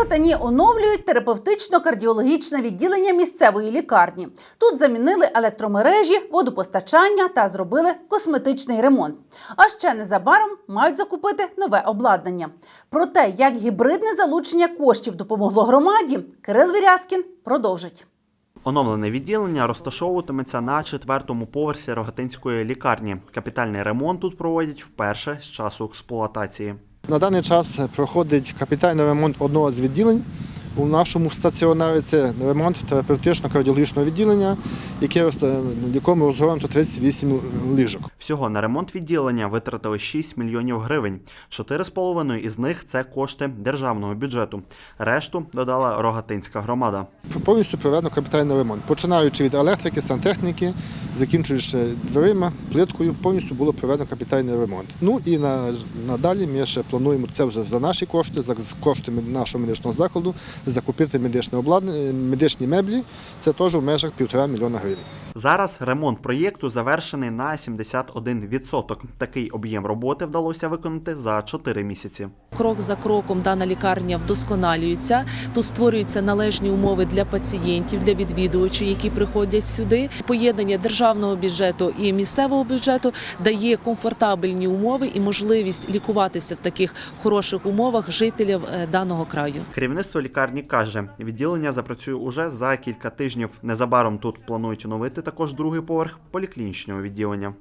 Рогатині оновлюють терапевтично-кардіологічне відділення місцевої лікарні. Тут замінили електромережі, водопостачання та зробили косметичний ремонт. А ще незабаром мають закупити нове обладнання. Про те, як гібридне залучення коштів допомогло громаді, Кирил Вірязкін продовжить. Оновлене відділення розташовуватиметься на четвертому поверсі Рогатинської лікарні. Капітальний ремонт тут проводять вперше з часу експлуатації. На даний час проходить капітальний ремонт одного з відділень. У нашому стаціонарі це ремонт терапевтично-кардіологічного відділення, яке в якому розгорнуто 38 ліжок. Всього на ремонт відділення витратили 6 мільйонів гривень. 4,5 із них це кошти державного бюджету. Решту додала Рогатинська громада. Повністю проведено капітальний ремонт, починаючи від електрики, сантехніки, закінчуючи дверима, плиткою, повністю було проведено капітальний ремонт. Ну і на, надалі ми ще плануємо це вже за наші кошти, за кошти нашого медичного закладу, закупити медичне обладнання, медичні меблі. Це теж в межах півтора мільйона гривень. Зараз ремонт проєкту завершений на 71%. Такий об'єм роботи вдалося виконати за 4 місяці. Крок за кроком дана лікарня вдосконалюється. Тут створюються належні умови для пацієнтів, для відвідувачів, які приходять сюди. Поєднання державного бюджету і місцевого бюджету дає комфортабельні умови і можливість лікуватися в таких хороших умовах жителів е, даного краю. Керівництво лікарні каже, відділення запрацює уже за кілька тижнів. Незабаром тут планують оновити також другий поверх поліклінічного відділення.